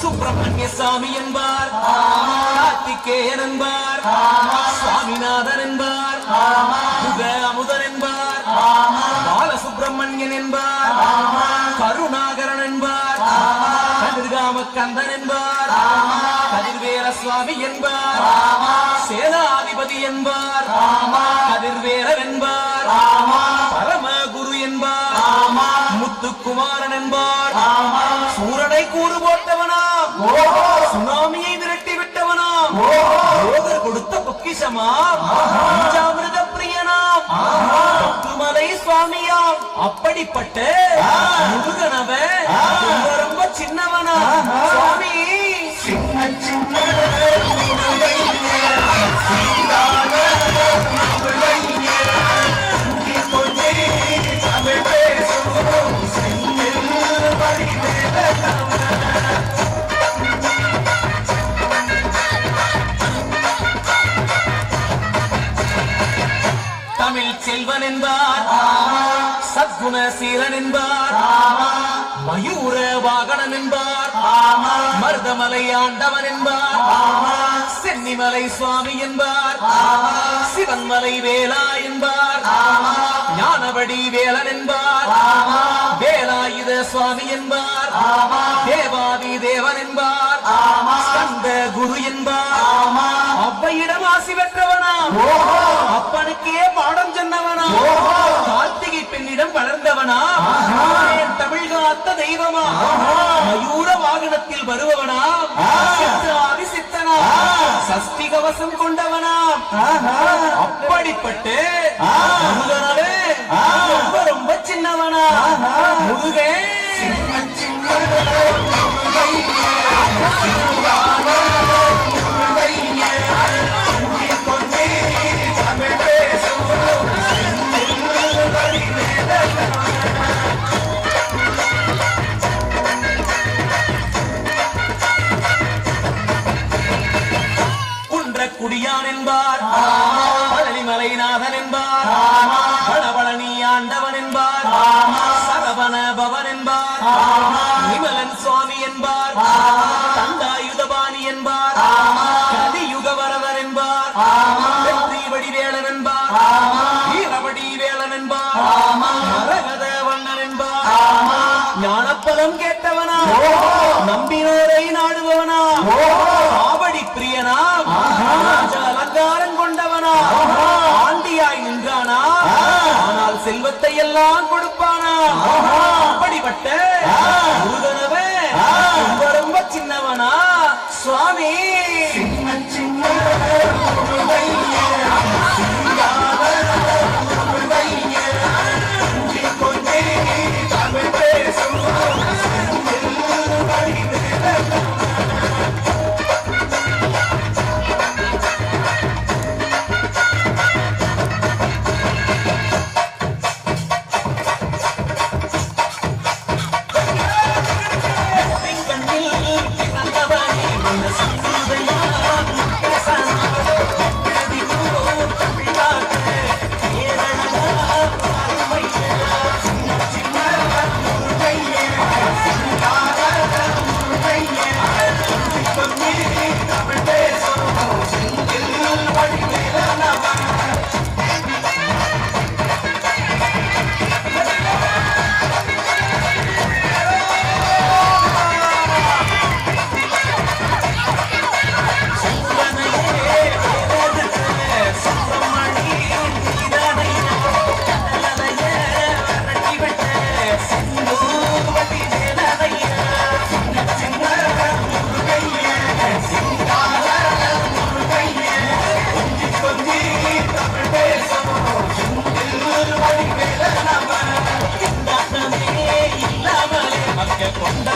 சுப்பிரமணிய சாமி என்பார். கார்த்திகேயன் என்பார். சுவாமிநாதன் என்பார். முக அமுதன் என்பார். பாலசுப்பிரமணியன் என்பார். கருணாகரன் என்பார். கதிர்காம கந்தன் என்பார். கதிர்வேல சுவாமி என்பார். சேனாதிபதி என்பார். கதிர்வேலர் என்பார். பரமகுரு என்பார். முத்துக்குமாரன் என்பார். கூறு போட்டவனா சுனாமியை விரட்டி விட்டவனா யோகர் கொடுத்த பொக்கிஷமா பஞ்சாமிருத பிரியனாம் பத்துமலை சுவாமியாம் அப்படிப்பட்ட முருகனவன் ரொம்ப ரொம்ப சின்னவனா சுவாமி சின்ன சின்ன தமிழ் செல்வன் என்பார் சத்குண சீரன் என்பார் மயூர வாகனன் என்பார் மருதமலை ஆண்டவன் என்பார் சென்னிமலை சுவாமி என்பார். சிவன்மலை வேலா என்பார். ஞானவடி வேலன் என்பார் வேலாயுத சுவாமி என்பார். தேவாதி தேவன் என்பார் சந்த குரு என்பார். அவ்வையிடம் ஆசி பெற்றவனா? அப்பனுக்கே பாடம் சொன்னவனா? கார்த்திகை பெண்ணிடம் வளர்ந்தவனா? என் தமிழ் காத்த தெய்வமா? மயூர வாகனத்தில் வருபவனா? சித்தாதி சித்தனா? சஷ்டி கவசம் கொண்டவனா? அப்படிப்பட்டு முருகனவே ரொம்ப ரொம்ப சின்னவனா? முருகன் என்பார் பழனிமலைநாதன் என்பார் பழபழனி ஆண்டவன் என்பார் சரவண பவன் என்பார் விமலன் சுவாமி என்பார் தண்டாயுதபாணி என்பார் கலியுக வரதன் என்பார் வெற்றி வடிவேலன் என்பார் வீரவடி வேலன் என்பார் மரகத வண்ணன் என்பார் ஞானப்பதம் கேட்டவனா நம்பினோரை நாடுபவனா செல்வத்தை எல்லாம் கொடுப்பானா அப்படிப்பட்ட いや、